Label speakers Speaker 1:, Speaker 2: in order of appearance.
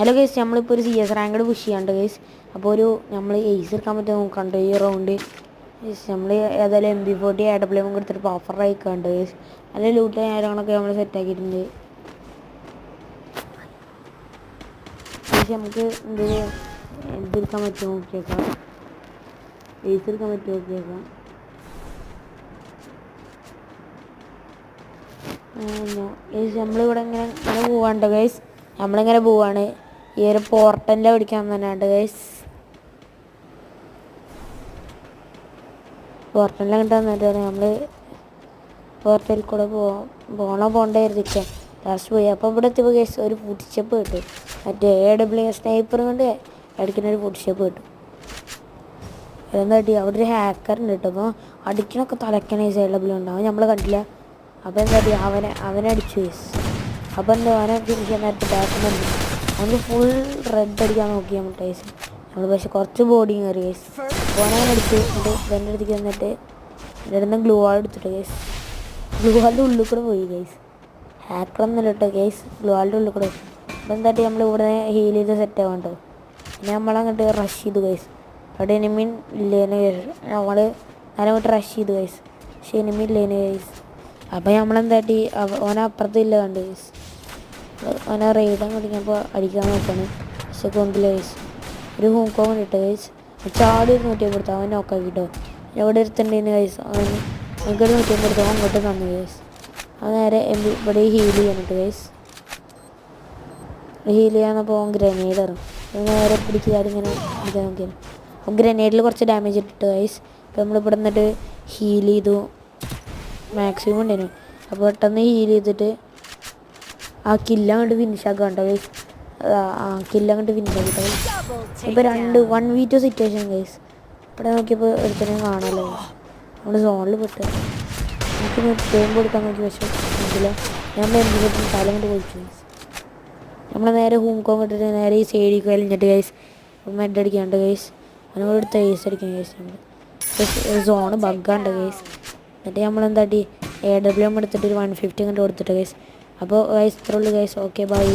Speaker 1: Hello guys നമ്മളിപ്പോൾ ഒരു C S ranked push ചെയ്യാണ്ട് ഗൈസ് അപ്പോൾ ഒരു നമ്മൾ എയ്സ് എടുക്കാൻ പറ്റുമോ നോക്കണ്ട് ഈ റൗണ്ട് നമ്മൾ ഏതായാലും M B forty A W M കൊടുത്തിട്ട് ഓഫർ അയക്കാണ്ട് ഗൈസ് നല്ല ലൂട്ട് കാര്യങ്ങളൊക്കെ നമ്മൾ സെറ്റ് ആക്കിയിട്ടുണ്ട്. ഗൈസ് നമുക്ക് എന്ത് എന്തെടുക്കാൻ പറ്റുമോ നോക്കിയേക്കാം. എയ്സ് എടുക്കാൻ പറ്റുമോ നോക്കിയേക്കാം. നമ്മളിവിടെ ഇങ്ങനെ ഇങ്ങനെ പോവാണ്ട് ഗൈസ് നമ്മളിങ്ങനെ പോവാണ്. ഈ ഒരു പോർട്ടലിന്റെ പിടിക്കാൻ തന്നെയുണ്ട് ഗൈസ് പോർട്ടലിൽ കണ്ടു വന്നിട്ട് നമ്മൾ പോർട്ടലിൽ കൂടെ പോവാം പോണോ പോണ്ടായിരുന്നിരിക്കാം ലാസ്റ്റ് പോയി. അപ്പോൾ ഇവിടെ എത്തിയപ്പോൾ ഗൈസ് ഒരു ഫുഡ് കിട്ടും. മറ്റേ എ ഡബ്ല്യു സ്നൈപ്പർ കൊണ്ട് അടിക്കുന്ന ഒരു ഫുഡ് കിട്ടും. എന്താ എന്താട്ടി അവിടെ ഒരു ഹാക്കർ ഉണ്ട് കേട്ടോ. അപ്പോൾ അടിക്കണൊക്കെ തലക്കണ ഈ സൈഡ് ഡബ്ല്യു ഉണ്ടാവും നമ്മൾ കണ്ടില്ല. അപ്പോൾ എന്താട്ടി അവനെ അവനെ അടിച്ചു ഗൈസ് അപ്പോൾ എന്താ? അവനെ തിരിച്ചു നേരത്തെ ബാറ്റുന്നുണ്ട് അവന് ഫുൾ റെഡ് അടിക്കാൻ നോക്കി നമ്മൾ ടൈസ് നമ്മൾ പക്ഷെ കുറച്ച് ബോഡി കയറി കേസ് അവനെ അടിച്ചു എന്നിട്ട് എന്റെ അടുത്തേക്ക് വന്നിട്ട് എന്റെ അടുത്ത് ഗ്ലൂ വാൾ എടുത്തിട്ട് കേസ് ഗ്ലൂ വാളിന്റെ ഉള്ളിൽ കൂടെ പോയി കേസ് ഹാക്കർ ഒന്നല്ല കേട്ടോ കേസ് ഗ്ലൂ വാളിന്റെ ഉള്ളിൽ കൂടെ. അപ്പം എന്താട്ടി നമ്മൾ ഇവിടെ ഹീൽ ചെയ്ത് സെറ്റ് ആവേണ്ടത് പിന്നെ നമ്മളങ്ങോട്ട് റഷ് ചെയ്തു കേസ് അവിടെ എനിമീൻ ഇല്ലേന് നമ്മൾ നേരെ റഷ് ചെയ്തു ഗൈസ് പക്ഷെ ഇല്ലേന്ന് ഇല്ലേന് അപ്പം അപ്പോൾ നമ്മളെന്താട്ടി ഓനപ്പുറത്തില്ല കണ്ട് ഗൈസ് അവനെ റെയ്ഡാൻ തുടങ്ങിയപ്പോൾ അടിക്കാൻ നോക്കാണ്. പക്ഷെ കൊണ്ടില്ല കഴിച്ചു ഒരു ഹോങ്കോങ് ഇട്ട് ഗൈസ് ചാടി ഒരു നൂറ്റി കൊടുത്തു അവൻ നോക്കാക്കിട്ടോ എവിടെ എടുത്തിട്ടുണ്ടെന്ന് കഴിച്ചു അവൻ എനിക്കൊരു നൂറ്റി കൊടുത്തു അങ്ങോട്ട് തന്നു കഴിച്ചു അവൻ നേരെ എം ബി ഇവിടെ ഹീൽ ചെയ്യാനിട്ട് കഴിച്ചു ഹീൽ ചെയ്യാന്നപ്പോൾ അവൻ ഗ്രനേഡ് ഇറങ്ങും അത് നേരെ പിടിക്കാതെ ഇങ്ങനെ ഇതാ നോക്കിയാണ്. അപ്പം ഗ്രനേഡിൽ കുറച്ച് ഡാമേജ് ഇട്ടിട്ട് കഴിച്ച് അപ്പോൾ നമ്മൾ ഇവിടെ നിന്നിട്ട് ഹീൽ ചെയ്തു. മാക്സിമം ഉണ്ടായിരുന്നു. അപ്പോൾ പെട്ടെന്ന് ഹീൽ ചെയ്തിട്ട് ആ കില്ല കണ്ട് ഫിനിഷ് ആക്കുക കേട്ടോ ഗൈസ് ആ കില്ല കണ്ട് ഫിനിഷ് ആക്കി കേട്ടോ ഇപ്പോൾ രണ്ട് one v two situation guys ഇവിടെ നോക്കിയപ്പോൾ ഒരുത്തനെ കാണാമല്ലോ നമ്മൾ സോണിൽ പെട്ട്. എനിക്ക് നിർത്തുകയും കൊടുക്കാൻ നോക്കി പക്ഷേ ഞാൻ എന്തെങ്കിലും തലം കൊണ്ട് പോയിച്ചു ഗൈസ് നമ്മൾ നേരെ ഹൂംകോം ഇട്ടിട്ട് നേരെ ഈ സൈഡിൽ വലിഞ്ഞിട്ട് ഗൈസ് മെഡ് അടിക്കാണ്ട് ഗൈസ് അതിനോട് എടുത്ത് ഏസ് അടിക്കാൻ ഗൈസ് സോണ് ബഗ്ഗാണ്ട് ഗൈസ് എന്നിട്ട് നമ്മൾ എന്താട്ടി എ ഡബ്ല്യു എം എടുത്തിട്ട് ഒരു വൺ ഫിഫ്റ്റി കണ്ട് കൊടുത്തിട്ട് ഗൈസ് അപ്പോൾ ഗൈസ് ഇത്രയുള്ളൂ ഗൈസ് ഓക്കെ ബൈ